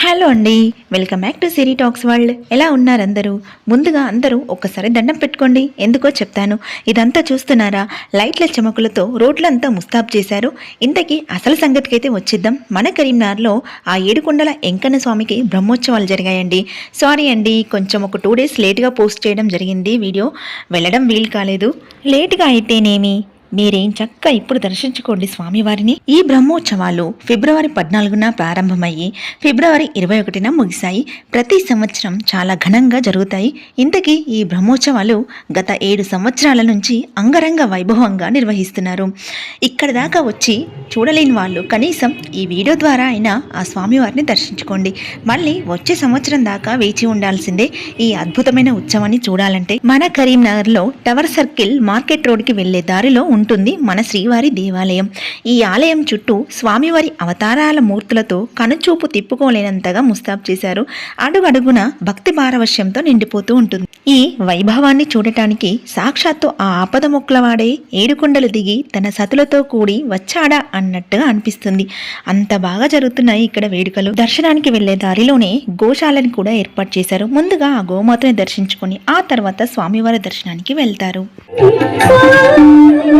Hello అండి. Welcome back to Siri Talks World ఎలా ఉన్నారు అందరూ ముందుగా అందరూ ఒక్కసారి దండం పెట్టుకోండి. ఎందుకో చెప్తాను. ఇదంతా చూస్తున్నారా? లైట్ల చెమకులతో రోడ్లంతా ముస్తాబ్ చేశారు. ఇంతకీ అసలు సంగతికైతే వచ్చిద్దాం. మన కరీంనగర్లో ఆ ఏడుకొండల వెంకన్న స్వామికి బ్రహ్మోత్సవాలు జరిగాయండి. సారీ అండి కొంచెం ఒక టూ డేస్ లేట్గా పోస్ట్ చేయడం జరిగింది. వీడియో వెళ్ళడం వీలు కాలేదు. లేట్గా అయితేనేమి? మీరేం చక్క ఇప్పుడు దర్శించుకోండి స్వామివారిని. ఈ బ్రహ్మోత్సవాలు ఫిబ్రవరి పద్నాలుగున ప్రారంభమయ్యి ఫిబ్రవరి ఇరవై ఒకటిన ముగిశాయి. ప్రతి సంవత్సరం చాలా ఘనంగా జరుగుతాయి. ఇంతకీ ఈ బ్రహ్మోత్సవాలు గత ఏడు సంవత్సరాల నుంచి అంగరంగ వైభవంగా నిర్వహిస్తున్నారు. ఇక్కడ దాకా వచ్చి చూడలేని వాళ్ళు కనీసం ఈ వీడియో ద్వారా అయినా ఆ స్వామివారిని దర్శించుకోండి. మళ్ళీ వచ్చే సంవత్సరం దాకా వేచి ఉండాల్సిందే ఈ అద్భుతమైన ఉత్సవాన్ని చూడాలంటే. మన కరీంనగర్లో టవర్ సర్కిల్ మార్కెట్ రోడ్కి వెళ్ళే దారిలో ఉంటుంది మన శ్రీవారి దేవాలయం. ఈ ఆలయం చుట్టూ స్వామివారి అవతారాల మూర్తులతో కనుచూపు తిప్పుకోలేనంతగా ముస్తాబ్ చేశారు. అడుగడుగున భక్తి పారవశ్యంతో నిండిపోతూ ఉంటుంది. ఈ వైభవాన్ని చూడటానికి సాక్షాత్తు ఆ ఆపద మొక్కలవాడే ఏడుకొండలు దిగి తన సతులతో కూడి వచ్చాడా అన్నట్టుగా అనిపిస్తుంది. అంత బాగా జరుగుతున్నాయి ఇక్కడ వేడుకలు. దర్శనానికి వెళ్ళే దారిలోనే గోశాలని కూడా ఏర్పాటు చేశారు. ముందుగా ఆ గోమాతని దర్శించుకొని ఆ తర్వాత స్వామివారి దర్శనానికి వెళ్తారు.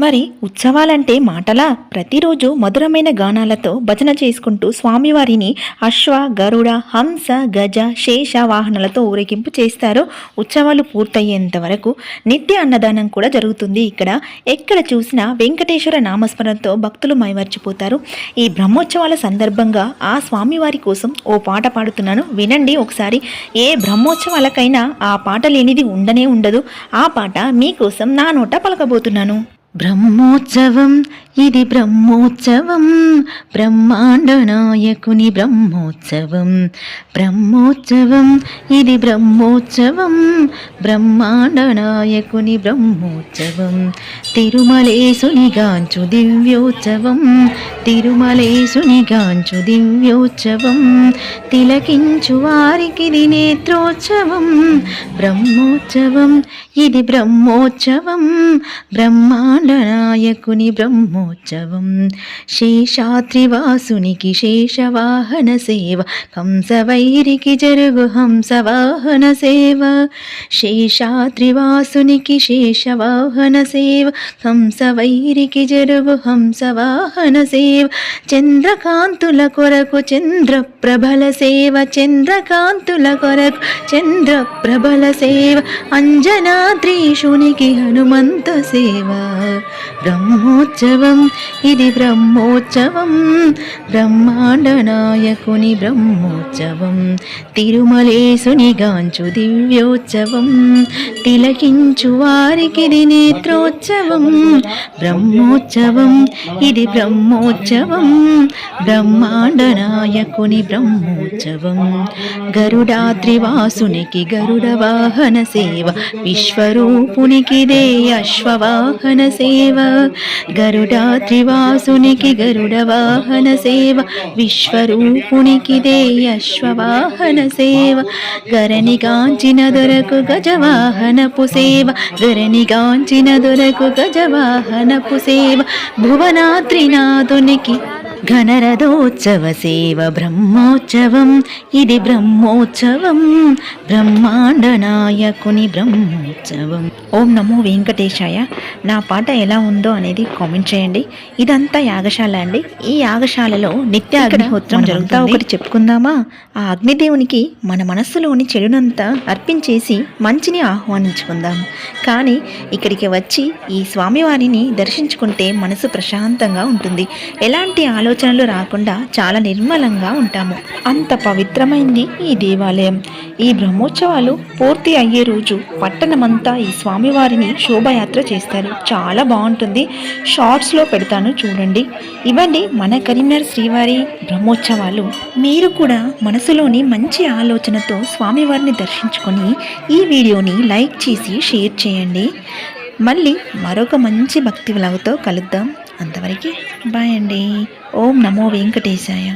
మరి ఉత్సవాలంటే మాటలా? ప్రతిరోజు మధురమైన గానాలతో భజన చేసుకుంటూ స్వామివారిని అశ్వ గరుడ హంస గజ శేష వాహనాలతో ఊరేగింపు చేస్తారు. ఉత్సవాలు పూర్తయ్యేంత వరకు నిత్య అన్నదానం కూడా జరుగుతుంది ఇక్కడ. ఎక్కడ చూసినా వెంకటేశ్వర నామస్మరణతో భక్తులు మైమర్చిపోతారు. ఈ బ్రహ్మోత్సవాల సందర్భంగా ఆ స్వామివారి కోసం ఓ పాట పాడుతున్నాను. వినండి ఒకసారి. ఏ బ్రహ్మోత్సవాలకైనా ఆ పాట లేనిది ఉండనే ఉండదు. ఆ పాట మీకోసం నా నోట పలకబోతున్నాను. బ్రహ్మోత్సవం ఇది బ్రహ్మోత్సవం. బ్రహ్మాండ నాయకుని బ్రహ్మోత్సవం. బ్రహ్మోత్సవం ఇది బ్రహ్మోత్సవం. బ్రహ్మాండ నాయకుని బ్రహ్మోత్సవం. తిరుమలేశునిగాంచు దివ్యోత్సవం. తిరుమలేశునిగాంచు దివ్యోత్సవం. తిలకించు వారికి నేత్రోత్సవం. బ్రహ్మోత్సవం ఇది బ్రహ్మోత్సవం. బ్రహ్మాండ నాయకుని బ్రహ్మోత్సవం. శేషాత్రివాసునికి శేషవాహన సేవ. కంసవైరికి జరుగు హంసవాహన సేవ. శేషాత్రివాసునికి శేషవాహన సేవ. కంసవైరికి జరుగు హంసవాహన సేవ. చంద్రకాంతుల కొరకు చంద్రప్రభల సేవ. చంద్రకాంతుల కొరకు చంద్రప్రభల సేవ. అంజనాద్రీషునికి హనుమంత సేవ. బ్రహ్మోత్సవం ఇది బ్రహ్మోత్సవం. బ్రహ్మాండ నాయకుని బ్రహ్మోత్సవం. తిరుమలేశుని గాంచు దివ్యోత్సవం. తిలకించు వారికి నేత్రోత్సవం. బ్రహ్మోత్సవం ఇది బ్రహ్మోత్సవం. బ్రహ్మాండ నాయకుని బ్రహ్మోత్సవం. గరుడాద్రివాసునికి గరుడ వాహన సేవ. విశ్వరూపునికిదే అశ్వవాహన సేవ. గరుడాత్రివాసునికి గరుడ వాహన సేవ. విశ్వరూపునికి దే అశ్వవాహన సేవ. గరనిగాంచిన దొరకు గజవాహనపు సేవ. గరని గరనిగాంచిన దొరకు గజవాహనపు సేవ. భువనాత్రినాథునికి ఘనరథోత్సవ సేవ బ్రహ్మోత్సవం. ఇది బ్రహ్మోత్సవం. బ్రహ్మాండ నాయకుని బ్రహ్మోత్సవం. ఓం నమో వెంకటేశాయ. నా పాట ఎలా ఉందో అనేది కామెంట్ చేయండి. ఇదంతా యాగశాల అండి. ఈ యాగశాలలో నిత్య అగ్నిహోత్రం జరుగుతా ఒకటి చెప్పుకుందామా? ఆ అగ్నిదేవునికి మన మనస్సులోని చెడునంతా అర్పించేసి మంచిని ఆహ్వానించుకుందాం. కానీ ఇక్కడికి వచ్చి ఈ స్వామివారిని దర్శించుకుంటే మనసు ప్రశాంతంగా ఉంటుంది. ఎలాంటి ఆలోచనలు రాకుండా చాలా నిర్మలంగా ఉంటాము. అంత పవిత్రమైంది ఈ దేవాలయం. ఈ బ్రహ్మోత్సవాలు పూర్తి అయ్యే రోజు పట్టణమంతా ఈ స్వామివారిని శోభయాత్ర చేస్తారు. చాలా బాగుంటుంది. షార్ట్స్లో పెడతాను చూడండి. ఇవన్నీ మన కరీంనగర్ శ్రీవారి బ్రహ్మోత్సవాలు. మీరు కూడా మనసులోని మంచి ఆలోచనతో స్వామివారిని దర్శించుకొని ఈ వీడియోని లైక్ చేసి షేర్ చేయండి. మళ్ళీ మరొక మంచి భక్తి విలాగుతో కలుద్దాం. అంతవరకు బాయ్ అండి. ఓం నమో వెంకటేశాయ.